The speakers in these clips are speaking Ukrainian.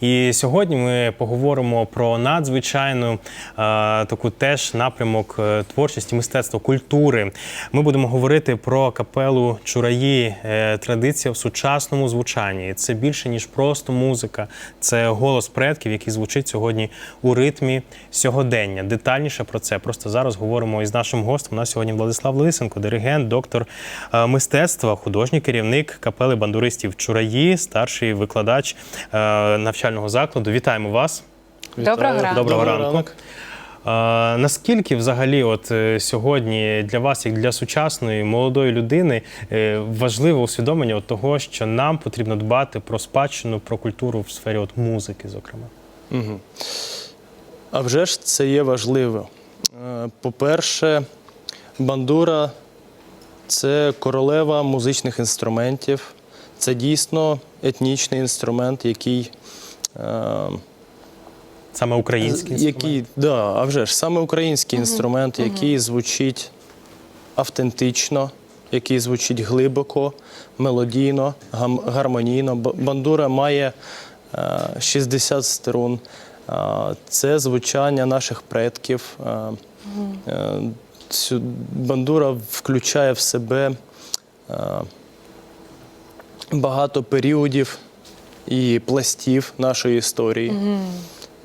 І сьогодні ми поговоримо про надзвичайну е, таку теж напрямок е, творчості, мистецтва, культури. Ми будемо говорити про капелу Чураї, е, традиція в сучасному звучанні. Це більше ніж просто музика, це голос предків, який звучить сьогодні у ритмі сьогодення. Детальніше про це просто зараз говоримо із нашим гостем. У нас сьогодні Владислав Лисенко, диригент, доктор е, мистецтва, художній керівник капели бандуристів Чураї, старший викладач е, навчального закладу. Вітаємо вас. Доброго ранку. Доброго Доброго ранку. ранку. А, наскільки взагалі, от е, сьогодні для вас, як для сучасної молодої людини, е, важливе усвідомлення от того, що нам потрібно дбати про спадщину, про культуру в сфері от музики, зокрема? Угу. А вже ж це є важливо. Е, По-перше, бандура це королева музичних інструментів. Це дійсно етнічний інструмент, який, Саме український інструмент? який да, а вже ж саме український інструмент, який звучить автентично, який звучить глибоко, мелодійно, гам- гармонійно. Бандура має е, 60 струн. Е, Це звучання наших предків. Е, е, цю- Бандура включає в себе е, багато періодів і пластів нашої історії.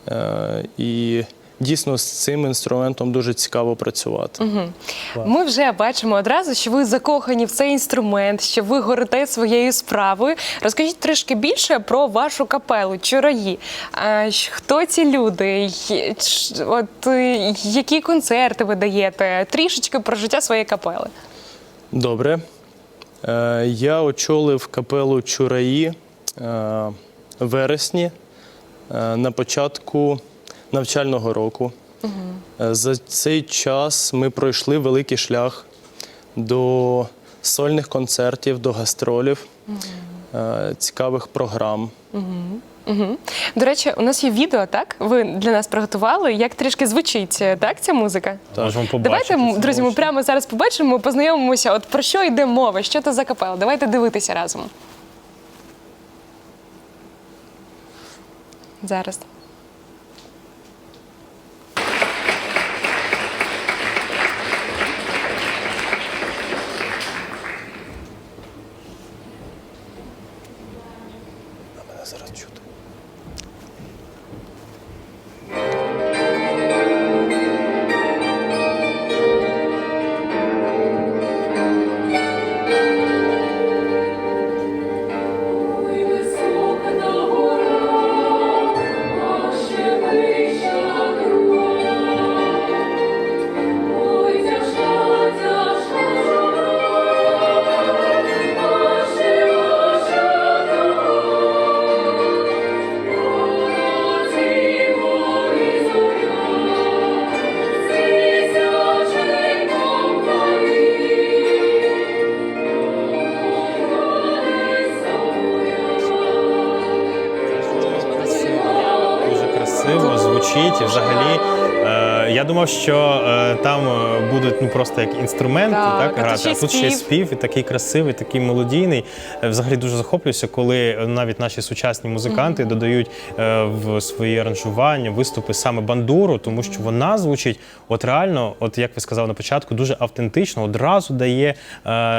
Е, І дійсно з цим інструментом дуже цікаво працювати. Ми вже бачимо одразу, що ви закохані в цей інструмент, що ви горите своєю справою. Розкажіть трішки більше про вашу капелу, чураї. Хто ці люди? От е, які концерти ви даєте? Трішечки про життя своєї капели. Добре. Е, Я очолив капелу Чураї вересні е, на початку навчального року. Е, За цей час ми пройшли великий шлях до сольних концертів, до гастролів, е, цікавих програм. Угу. До речі, у нас є відео, так? Ви для нас приготували. Як трішки звучить е, так, ця музика? Можемо побачити. Давайте, друзі, ми прямо зараз побачимо, познайомимося. От про що йде мова? Що це за капела? Давайте дивитися разом. Зараз. Думав, що е, там е, будуть ну просто як інструменти, Так, так, а грати. ще А тут ще спів. і такий красивий, такий мелодійний. Е, Взагалі дуже захоплююся, коли навіть наші сучасні музиканти додають е, в свої аранжування, виступи саме бандуру, тому що вона звучить, от реально, от як ви сказали на початку, дуже автентично, одразу дає е,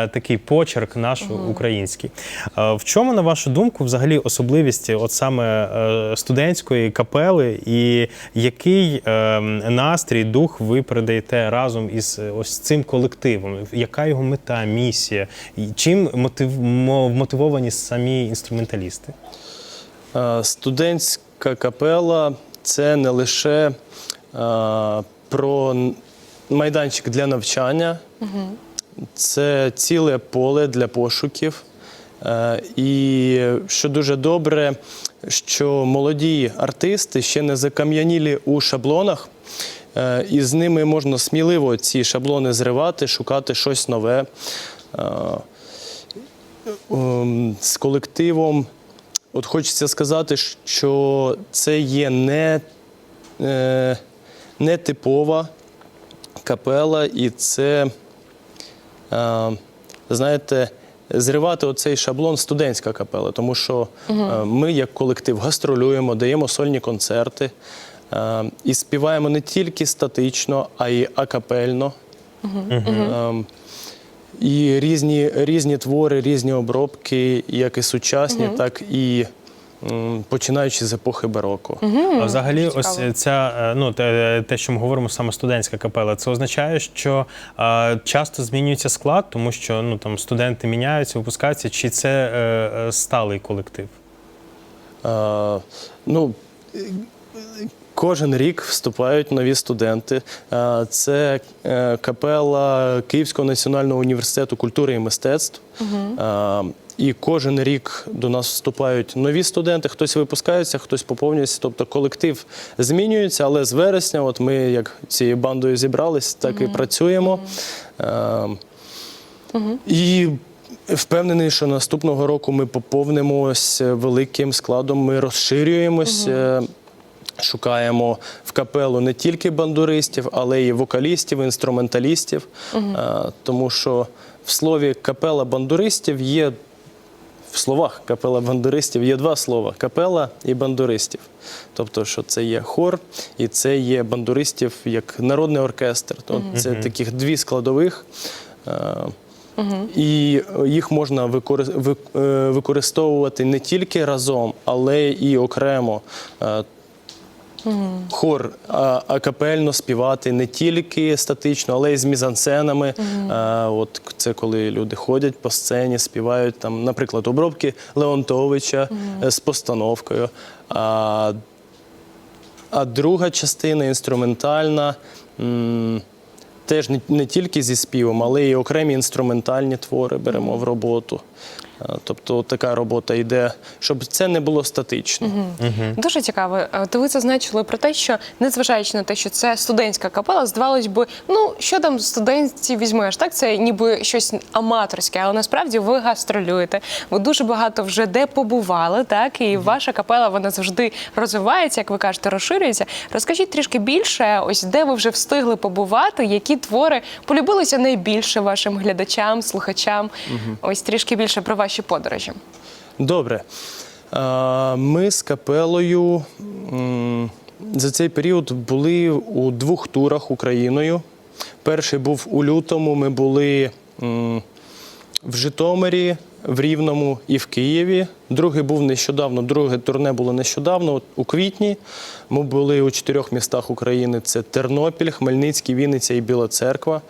такий почерк наш український. Е, в чому, на вашу думку, взагалі особливість от саме е, студентської капели, і який е, настрій, дух ви передаєте разом із е, ось цим колективом? Яка його мета, місія? Чим мотив, мотивовані самі інструменталісти? Е, Студентська капела це не лише е, про майданчик для навчання, це ціле поле для пошуків. І що дуже добре, що молоді артисти ще не закам'янілі у шаблонах, і з ними можна сміливо ці шаблони зривати, шукати щось нове. Е, ем, З колективом От хочеться сказати, що це є не, е, не типова капела, і це, е, знаєте, зривати оцей шаблон студентська капела, тому що е, ми, як колектив, гастролюємо, даємо сольні концерти е, і співаємо не тільки статично, а й акапельно. Ем, І різні, різні твори, різні обробки, як і сучасні, так і м, починаючи з епохи бароко. А взагалі, дуже ось цікаво. ця е, ну те, те, що ми говоримо, саме студентська капела, це означає, що е, часто змінюється склад, тому що ну там студенти міняються, випускаються, чи це е, е, сталий колектив? Е, ну, е, кожен рік вступають нові студенти. Е, Це е, капела Київського національного університету культури і мистецтв. Е, І кожен рік до нас вступають нові студенти, хтось випускається, хтось поповнюється. Тобто колектив змінюється, але з вересня, от ми як цією бандою зібрались, так і працюємо. Е, І впевнений, що наступного року ми поповнимось великим складом. Ми розширюємось. е, Шукаємо в капелу не тільки бандуристів, але й вокалістів, інструменталістів. Е, Тому що в слові капела бандуристів є в словах капела бандуристів є два слова капела і бандуристів. Тобто, що це є хор і це є бандуристів як народний оркестр. Тобто це таких дві складових. Е, І їх можна е, використовувати не тільки разом, але і окремо. Хор а, акапельно співати не тільки статично, але й з мізансценами. От це коли люди ходять по сцені, співають там, наприклад, обробки Леонтовича е, з постановкою. А, а друга частина інструментальна. Теж не, не тільки зі співом, але й окремі інструментальні твори беремо в роботу. Тобто така робота йде, щоб це не було статично. Дуже цікаво. Е, То ви зазначили про те, що незважаючи на те, що це студентська капела, здавалось би, ну що там студентів візьмеш? Так, це ніби щось аматорське, але насправді ви гастролюєте. Ви дуже багато вже де побували, так і ваша капела вона завжди розвивається, як ви кажете, розширюється. Розкажіть трішки більше, ось де ви вже встигли побувати, які твори полюбилися найбільше вашим глядачам, слухачам. Ось трішки більше про ваші подорожі. Добре. Ми з капелою за цей період були у двох турах Україною. Перший був у лютому. Ми були в Житомирі, в Рівному і в Києві. Другий був нещодавно. Друге турне було нещодавно, у квітні. Ми були у чотирьох містах України: це Тернопіль, Хмельницький, Вінниця і Біла Церква.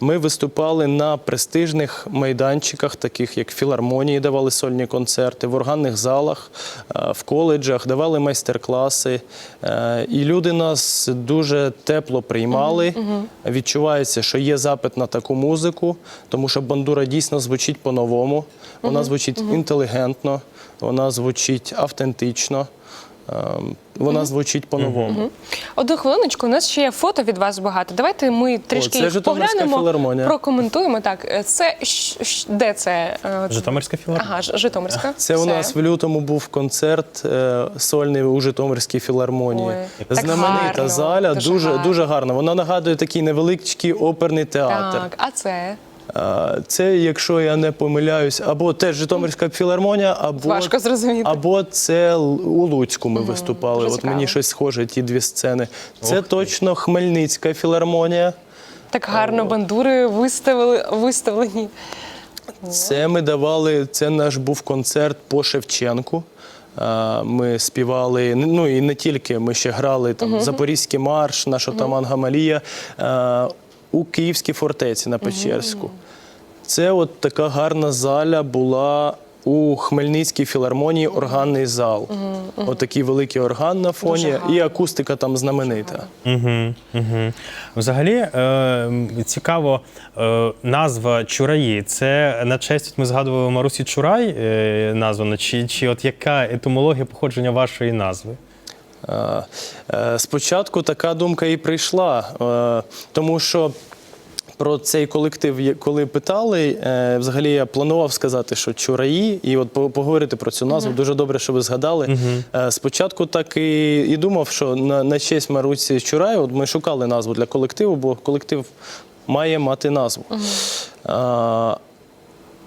Ми виступали на престижних майданчиках, таких як філармонії, давали сольні концерти, в органних залах, е, в коледжах, давали майстер-класи. Е, І люди нас дуже тепло приймали. Відчувається, що є запит на таку музику, тому що бандура дійсно звучить по-новому. Вона звучить інтелігентно, вона звучить автентично, ем, вона звучить по-новому. Одну хвилиночку, у нас ще є фото від вас багато. Давайте ми трішки це їх поглянемо, філармонія. прокоментуємо. Так, е, це де це? Е, Житомирська філармонія. Ага, Житомирська. Це у нас в лютому був концерт е, сольний у Житомирській філармонії. Ой, так Знаменита гарно, заля, дуже дуже, гарно. Вона нагадує такий невеличкий оперний театр. Так, а це Це, якщо я не помиляюсь, або теж Житомирська філармонія, або, Важко зрозуміти. або це у Луцьку ми виступали. От мені щось схоже, ті дві сцени. Це Ох ти. точно Хмельницька філармонія. так гарно бандури виставили виставлені. Це ми давали. Це наш був концерт по Шевченку. Ми співали, ну і не тільки, ми ще грали там Запорізький марш, наш отаман Гамалія у Київській фортеці на Печерську. Це от така гарна заля була у Хмельницькій філармонії органний зал. Отакий великий орган на фоні, і акустика там знаменита. Угу, угу. Взагалі е, цікаво, е, назва Чураї. Це на честь ми згадували Марусі Чурай е, названа, чи, чи от яка етимологія походження вашої назви? Е, е, Спочатку така думка і прийшла, е, тому що про цей колектив, коли питали, взагалі я планував сказати, що чураї, і от поговорити про цю назву. Дуже добре, що ви згадали. Спочатку так і, і думав, що на, на честь Маруці Чурай, от ми шукали назву для колективу, бо колектив має мати назву.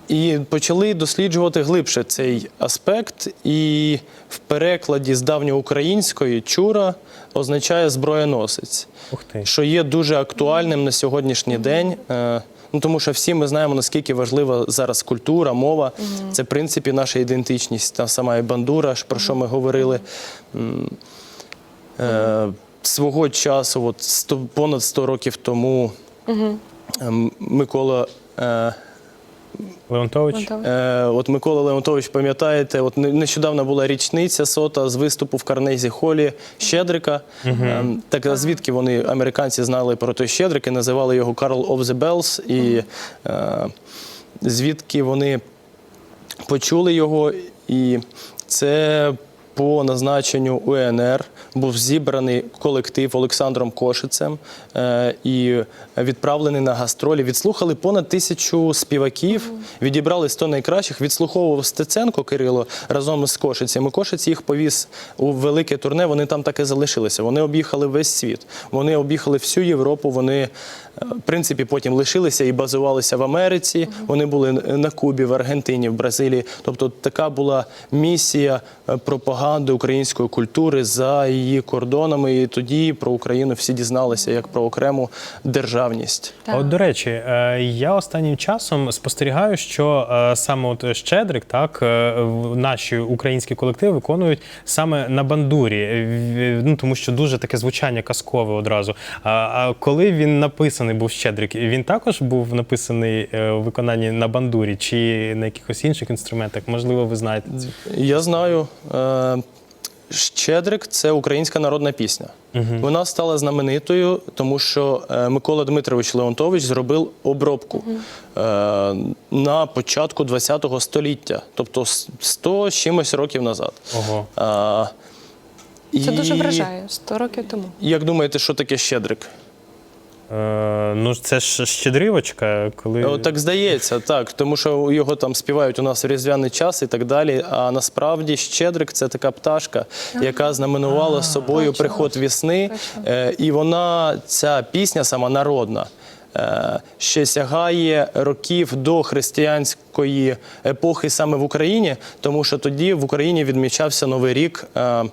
І почали досліджувати глибше цей аспект. І в перекладі з давньоукраїнської чура означає зброєносець, Ух ти. що є дуже актуальним на сьогоднішній день. Е, Ну, тому що всі ми знаємо, наскільки важлива зараз культура, мова. Це, в принципі, наша ідентичність. Та сама і бандура, про що ми говорили. Е, свого часу, от 100, понад 100 років тому, ем, Микола. Е, Леонтович. Леонтович. Е, от Микола Леонтович, пам'ятаєте, от нещодавно була річниця сота з виступу в Карнезі Холі Щедрика. Е, так а звідки вони, американці, знали про той Щедрик і називали його Карл of the Bells, і е, звідки вони почули його, і це по назначенню УНР був зібраний колектив Олександром Кошицем е, і відправлений на гастролі. Відслухали понад тисячу співаків, відібрали 100 найкращих. Відслуховував Стеценко Кирило разом з Кошицем. І Кошиць їх повіз у велике турне. Вони там так і залишилися. Вони об'їхали весь світ. Вони об'їхали всю Європу. Вони е, в принципі потім лишилися і базувалися в Америці. Вони були на Кубі, в Аргентині, в Бразилії. Тобто така була місія е, пропаганди української культури за її кордонами. І тоді про Україну всі дізналися як про окрему державність. А От, до речі, е, я останнім часом спостерігаю, що е, саме от Щедрик, так, е, в- наші українські колективи виконують саме на бандурі, ну, тому що дуже таке звучання казкове одразу. А, коли він написаний був Щедрик, він також був написаний у виконанні на бандурі чи на якихось інших інструментах? Можливо, ви знаєте. Я знаю. Щедрик це українська народна пісня. Вона стала знаменитою, тому що е, Микола Дмитрович Леонтович зробив обробку е, на початку ХХ століття, тобто с- 100 з чимось років назад. Ого. Це і дуже вражає 100 років тому. Як думаєте, що таке Щедрик? Е, ну, це ж щедрівочка, коли. От так здається, так, тому що його там співають у нас в різдвяний час і так далі. А насправді Щедрик це така пташка, яка знаменувала собою Точно. приход весни. Е, і вона, ця пісня сама народна. е, Ще сягає років до християнської епохи саме в Україні, тому що тоді в Україні відмічався Новий рік, е,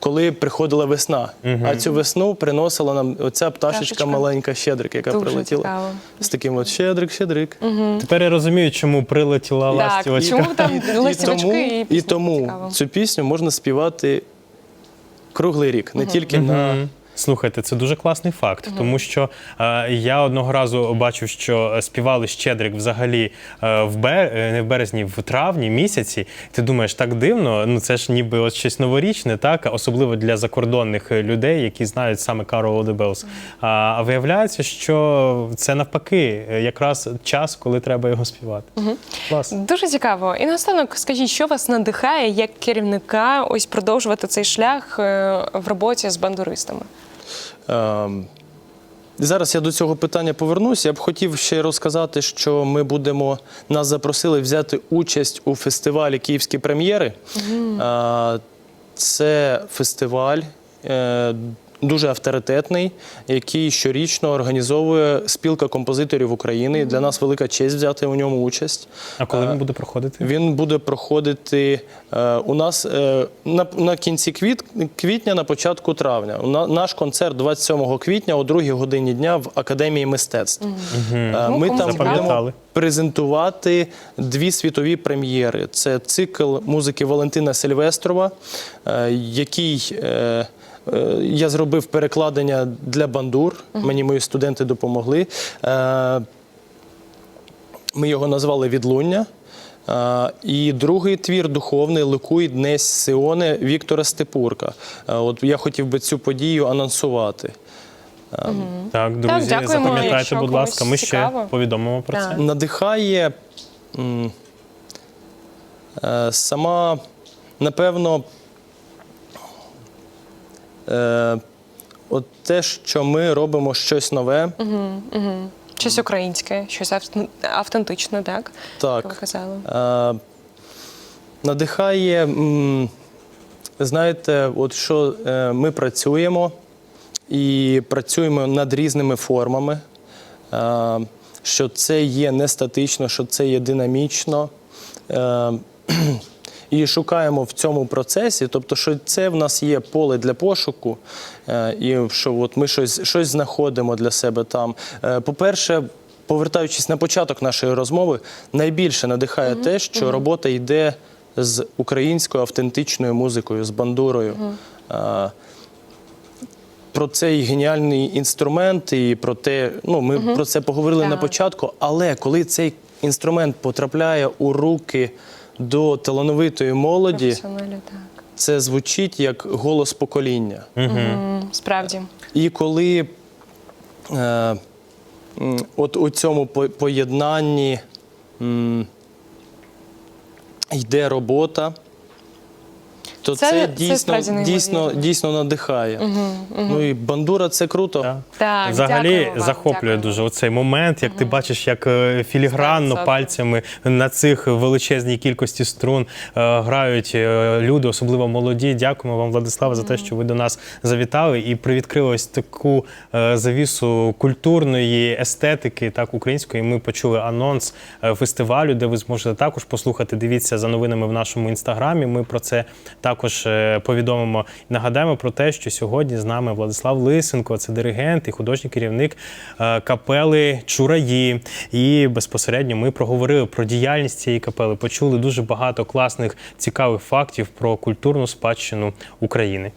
коли приходила весна. А цю весну приносила нам оця пташечка Пташечка. маленька Щедрик, яка Дуже прилетіла цікаво. з таким от Щедрик, Щедрик. Тепер я розумію, чому прилетіла Так, ластівочка. чому там листівочки тому, і, і пісня тому цікава. цю пісню можна співати круглий рік, не тільки на Мгм. Слухайте, це дуже класний факт, тому що е, я одного разу бачив, що е, співали Щедрик взагалі е, в бер... е, не в березні, в травні місяці. Ти думаєш, так дивно, ну це ж ніби от щось новорічне, так особливо для закордонних людей, які знають саме of the Bells. А, а виявляється, що це навпаки, е, якраз час, коли треба його співати. Клас. Дуже цікаво. І наостанок, скажіть, що вас надихає як керівника ось продовжувати цей шлях в роботі з бандуристами? Ем, Зараз я до цього питання повернусь. Я б хотів ще розказати, що ми будемо нас запросили взяти участь у фестивалі Київські прем'єри. Це фестиваль е, дуже авторитетний, який щорічно організовує спілка композиторів України. Для нас велика честь взяти у ньому участь. А коли він буде проходити? Він буде проходити е, у нас е, на, на кінці квіт, квітня, на початку травня. На- наш концерт 27 квітня о 2 годині дня в Академії мистецтв. Е, Ну, Ми там будемо презентувати дві світові прем'єри. Це цикл музики Валентина Сильвестрова, е, який. Е, е, Я зробив перекладення для бандур. Мені мої студенти допомогли. Е, ми його назвали Відлуння. І другий твір духовний Ликуй Днесь Сіоне Віктора Степурка. От я хотів би цю подію анонсувати. Так, друзі, дякуємо, запам'ятайте, будь ласка, ми ще цікаво. повідомимо про Так. це. Надихає е, сама, напевно, е, от те, що ми робимо щось нове. Щось українське, щось авт- автентичне, так? Так. Як ви казали. Е, надихає, м, знаєте, от що е, ми працюємо і працюємо над різними формами. Е, що це є не статично, що це є динамічно. Е, і шукаємо в цьому процесі, тобто, що це в нас є поле для пошуку, е, і що от ми щось, щось знаходимо для себе там. Е, По-перше, повертаючись на початок нашої розмови, найбільше надихає те, що робота йде з українською автентичною музикою, з бандурою. Е, Про цей геніальний інструмент і про те, ну ми про це поговорили на початку, але коли цей інструмент потрапляє у руки до талановитої молоді, так. це звучить як голос покоління. Угу. Справді. І коли е, от у цьому по- поєднанні м, йде робота, то Це- це, це дійсно, справді дійсно, дійсно надихає. Ну і бандура це круто. Так. Так, Взагалі вам, захоплює дякуємо. дуже оцей момент, як ти бачиш, як е, філігранно 100%. пальцями на цих величезній кількості струн е, грають е, люди, особливо молоді. Дякуємо вам, Владислава, за те, що ви до нас завітали і привідкрили ось таку е, завісу культурної естетики, так української. Ми почули анонс фестивалю, де ви зможете також послухати. Дивіться за новинами в нашому інстаграмі. Ми про це також е, повідомимо. Нагадаємо про те, що сьогодні з нами Владислав Лисенко, це диригент і художній керівник е, капели Чураї. І безпосередньо ми проговорили про діяльність цієї капели, почули дуже багато класних цікавих фактів про культурну спадщину України.